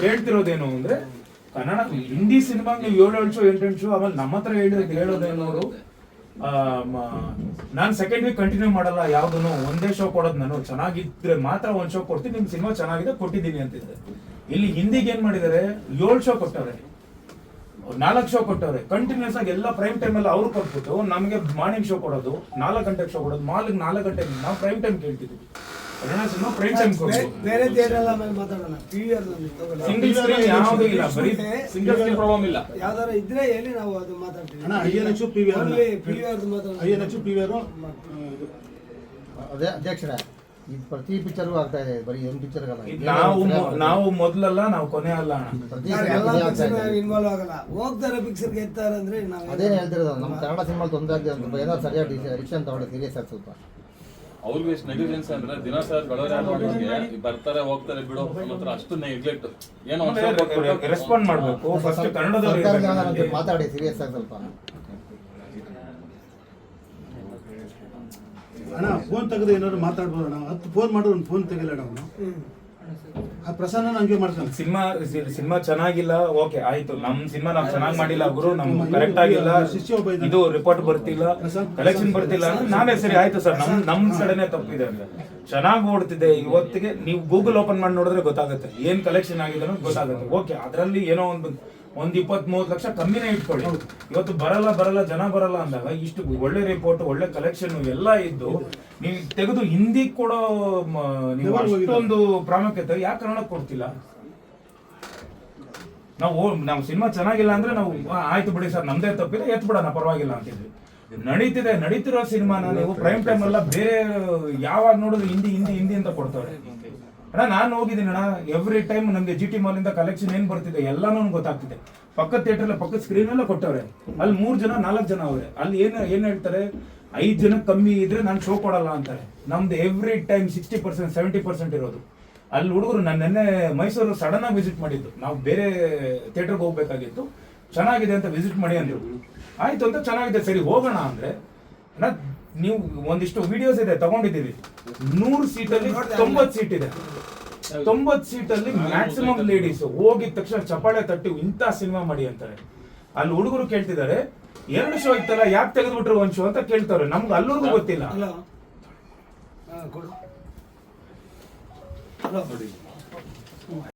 ಕೇಳ್ತಿರೋದೇನು ಅಂದ್ರೆ ಕನ್ನಡ, ಹಿಂದಿ ಸಿನಿಮಾ ನೀವು ಏಳು ಶೋ, ಎಂಟು ಎಂಟು ಶೋ, ಆಮೇಲೆ ನಮ್ಮ ಹತ್ರ ಹೇಳಿದ್ ಹೇಳೋದೇನು ಅವರು ನಾನು ಸೆಕೆಂಡ್ ವೀಕ್ ಕಂಟಿನ್ಯೂ ಮಾಡಲ್ಲ, ಯಾವ್ದನ್ನು ಒಂದೇ ಶೋ ಕೊಡೋದು ನಾನು ಚೆನ್ನಾಗಿದ್ರೆ ಮಾತ್ರ ಒಂದ್ ಶೋ ಕೊಡ್ತೀನಿ, ನಿಮ್ ಸಿನಿಮಾ ಚೆನ್ನಾಗಿದೆ, ಕೊಟ್ಟಿದ್ದೀನಿ ಅಂತಿದ್ದೆ. ಇಲ್ಲಿ ಹಿಂದಿಗೆ ಏನ್ ಮಾಡಿದ್ದಾರೆ, ಏಳು ಶೋ ಕೊಟ್ಟವ್ರೆ. ನಾಲ್ಕು ಶೋ ಕೊಟ್ಟವ್ರೆ. ಕಂಟಿನ್ಯೂಸ್ ಆಗಿ ಎಲ್ಲ ಪ್ರೈಮ್ ಟೈಮ್ ಅಲ್ಲಿ ಅವ್ರು ಕೊಟ್ಬಿಟ್ಟು, ನಮಗೆ ಮಾರ್ನಿಂಗ್ ಶೋ ಕೊಡೋದು, ನಾಲ್ಕು ಗಂಟೆಗೆ ಶೋ ಕೊಡೋದು, ಮಾಲಿಗೆ ನಾಲ್ಕು ಗಂಟೆಗೆ, ನಾವು ಪ್ರೈಮ್ ಟೈಮ್ ಕೇಳ್ತಿದ್ವಿ. ಬೇರೆ ಮಾತಾಡೋಣ. ಪಿ ವಿ ಸಿಂಗಲ್ ಸ್ಕ್ರೀನ್ ಯಾವ್ದು ಇಲ್ಲ ಬರೀ ಸಿಂಗಲ್ ಸ್ಕ್ರೀನ್ ಪ್ರಾಬ್ಲಮ್ ಇಲ್ಲ. ಯಾವ್ದಾರ ಇದ್ರೆ ಹೇಳಿ ನಾವು ಅದು ಮಾತಾಡ್ತೀವಿ. ಅಣ್ಣ INH P V R P V R ಮಾತಾಡೋಣ ಐಎನ್ಎಚ್ ಪಿ ವಿ ಆರ್ ಅದೇ ಅಧ್ಯಕ್ಷರೇ ಇದು ಪ್ರತಿ ಪಿಕ್ಚರ್ಗೂ ಆಗ್ತಾ ಇದೆ ಬರೀ ಒಂದು ಪಿಕ್ಚರ್ ನಾವು ನಾವು ಮೊದ್ಲಲ್ಲ ನಾವು ಕೊನೆ ಅಲ್ಲ ಪಿಕ್ಚರ್ ಇನ್ವಾಲ್ವ್ ಆಗಲ್ಲ. ಹೋಗ್ತಾರೆ ಪಿಕ್ಚರ್ ಅಂದ್ರೆ ನಾವು ಅದೇನು ಹೇಳ್ತಿರೋದು ನಮ್ಮ ಕನ್ನಡ ಸಿನಿಮಾ ತೊಂದರೆ ಆಗಿದೆ ಅಂತ ಏನಾದ್ರು ಸರಿಯಾಗಿ ರಿಕ್ಷನ್ ತಗೊಳ್ಳಿ ಸೀರಿಯಸ್ ಆಗಿ ಸ್ವಲ್ಪ. ಅವ್ರಿಗೆ ಎಷ್ಟು ನೆಗ್ಲಿಜೆನ್ಸ್ ಅಂದ್ರೆ ದಿನ ಸರ್ ಗಳವ್ರೆ ಬರ್ತಾರೆ ಹೋಗ್ತಾರೆ ಬಿಡು ಹತ್ರ ಅಷ್ಟು ನೆಗ್ಲೆಕ್ಟ್ ಏನೋ ರೆಸ್ಪಾಂಡ್ ಮಾಡಬೇಕು. ಫಸ್ಟ್ ನಮ್ಗೆ. ಮಾತಾಡಿ ಸೀರಿಯಸ್ ಆಗಿ ಸ್ವಲ್ಪ. ಅಣ್ಣ ಫೋನ್ ತೆಗೆದು ಏನಾದ್ರು ಮಾತಾಡ್ಬೋದು ಅಣ್ಣ ಹತ್ತು ಫೋನ್ ಮಾಡಿದ್ರು ಒಂದು ಫೋನ್ ತೆಗಿಲ್ಲ ಅಣ್ಣ ಅವನು ಆ ಪ್ರಸನ್ನ ಮಾಡ್ತಾನೆ. ಸಿನಿಮಾ ಸಿನಿಮಾ ಚೆನ್ನಾಗಿಲ್ಲ ಓಕೆ ಆಯ್ತು. ನಮ್ ಸಿನಿಮಾ ನಾವು ಚೆನ್ನಾಗಿ ಮಾಡಿಲ್ಲ ಗುರು ನಮ್ ಕರೆಕ್ಟ್ ಆಗಿಲ್ಲ. ಇದು ರಿಪೋರ್ಟ್ ಬರ್ತಿಲ್ಲ. ಕಲೆಕ್ಷನ್ ಬರ್ತಿಲ್ಲ. ಅಂದ್ರೆ ನಾವೇ ಸರಿ ಆಯ್ತು ಸರ್. ನಮ್ ನಮ್ ಕಡೆನೆ ತಪ್ಪಿದೆ ಅಂದ್ರೆ. ಚೆನ್ನಾಗಿ ಓಡ್ತಿದೆ. ಇವತ್ತಿಗೆ ನೀವು ಗೂಗಲ್ ಓಪನ್ ಮಾಡಿ ನೋಡಿದ್ರೆ ಗೊತ್ತಾಗುತ್ತೆ. ಏನ್ ಕಲೆಕ್ಷನ್ ಆಗಿದೆ ಅನ್ನೋದು ಗೊತ್ತಾಗುತ್ತೆ. ಓಕೆ ಅದರಲ್ಲಿ ಏನೋ ಒಂದು ಒಂದ್ ಇಪ್ಪತ್ ಮೂವತ್ ಲಕ್ಷ ಕಮ್ಮಿನೇ ಇಟ್ಕೊಳ್ಳಿ. ಇವತ್ತು ಬರಲ್ಲ ಬರಲ್ಲ ಜನ ಬರಲ್ಲ ಅಂದಾಗ ಇಷ್ಟು ಒಳ್ಳೆ ರಿಪೋರ್ಟ್ ಒಳ್ಳೆ ಕಲೆಕ್ಷನ್ ಎಲ್ಲ ಇದ್ದು ನೀವು ತೆಗೆದು ಹಿಂದಿ ಕೊಡೋ ಇಷ್ಟೊಂದು ನೀವು ಅಷ್ಟೊಂದು ಪ್ರಾಮುಖ್ಯತೆ ಯಾಕೆ ಕನ್ನಡ ಕೊಡ್ತಿಲ್ಲ? ನಾವು ನಾವು ಸಿನಿಮಾ ಚೆನ್ನಾಗಿಲ್ಲ ಅಂದ್ರೆ ನಾವು ಆಯ್ತು ಬಿಡಿ ಸರ್ ನಮ್ದೇ ತಪ್ಪಿದೆ ಎತ್ ಬಿಡೋಣ ಪರವಾಗಿಲ್ಲ ಅಂತಿದ್ವಿ. ನಡೀತಿದೆ ನಡೀತಿರೋ ಸಿನಿಮಾನ ನೀವು ಪ್ರೈಮ್ ಟೈಮ್ ಎಲ್ಲ ಬೇರೆ ಯಾವಾಗ ನೋಡಿದ್ರು ಹಿಂದಿ ಹಿಂದಿ ಹಿಂದಿ ಅಂತ ಕೊಡ್ತಾರೆ. ಅಣ್ಣ ನಾನು ಹೋಗಿದ್ದೀನಿ ಅಣ್ಣ. ಎವ್ರಿ ಟೈಮ್ ನಮಗೆ ಜಿ ಟಿ ಮಾಲಿಂದ ಕಲೆಕ್ಷನ್ ಏನು ಬರ್ತಿದೆ ಎಲ್ಲಾನು ಗೊತ್ತಾಗ್ತಿದೆ. ಪಕ್ಕದ ಥಿಯೇಟರ್ ಪಕ್ಕದ ಸ್ಕ್ರೀನ್ ಎಲ್ಲ ಕೊಟ್ಟವ್ರೆ. ಅಲ್ಲಿ ಮೂರು ಜನ ನಾಲ್ಕು ಜನ ಅವ್ರೆ. ಅಲ್ಲಿ ಏನು ಏನು ಹೇಳ್ತಾರೆ? ಐದು ಜನ ಕಮ್ಮಿ ಇದ್ರೆ ನಾನು ಶೋ ಕೊಡಲ್ಲ ಅಂತಾರೆ. ನಮ್ದು every time sixty percent seventy percent ಇರೋದು. ಅಲ್ಲಿ ಹುಡುಗರು ನಾನು ನೆನ್ನೆ ಮೈಸೂರು ಸಡನ್ ಆಗಿ ವಿಸಿಟ್ ಮಾಡಿದ್ದು. ನಾವು ಬೇರೆ ಥಿಯೇಟರ್ಗೆ ಹೋಗ್ಬೇಕಾಗಿತ್ತು. ಚೆನ್ನಾಗಿದೆ ಅಂತ ವಿಸಿಟ್ ಮಾಡಿ ಅಂದ್ರು. ಆಯ್ತು ಅಂತ ಚೆನ್ನಾಗಿದೆ. ಸರಿ ಹೋಗೋಣ ಅಂದ್ರೆ. ಅಣ್ಣ, ನೀವು ಒಂದಿಷ್ಟು ವಿಡಿಯೋಸ್ ಇದೆ ತಗೊಂಡಿದ್ದೀವಿ ನೂರು ಸೀಟಲ್ಲಿ ತೊಂಬತ್ ಸೀಟ್ ಇದೆ. ತೊಂಬತ್ ಸೀಟಲ್ಲಿ ಮ್ಯಾಕ್ಸಿಮಮ್ ಲೇಡೀಸ್ ಹೋಗಿದ ತಕ್ಷಣ ಚಪಾಳೆ ತಟ್ಟಿ ಇಂಥ ಸಿನಿಮಾ ಮಾಡಿ ಅಂತಾರೆ. ಅಲ್ಲಿ ಹುಡುಗರು ಕೇಳ್ತಿದ್ದಾರೆ ಎರಡು ಶೋ ಇತ್ತಲ್ಲ ಯಾಕೆ ತೆಗೆದ್ಬಿಟ್ರು ಒಂದ್ ಶೋ ಅಂತ ಕೇಳ್ತಾರೆ. ನಮ್ಗೆ ಅಲ್ಲೂರ್ಗೂ ಗೊತ್ತಿಲ್ಲ. ಹಲೋ.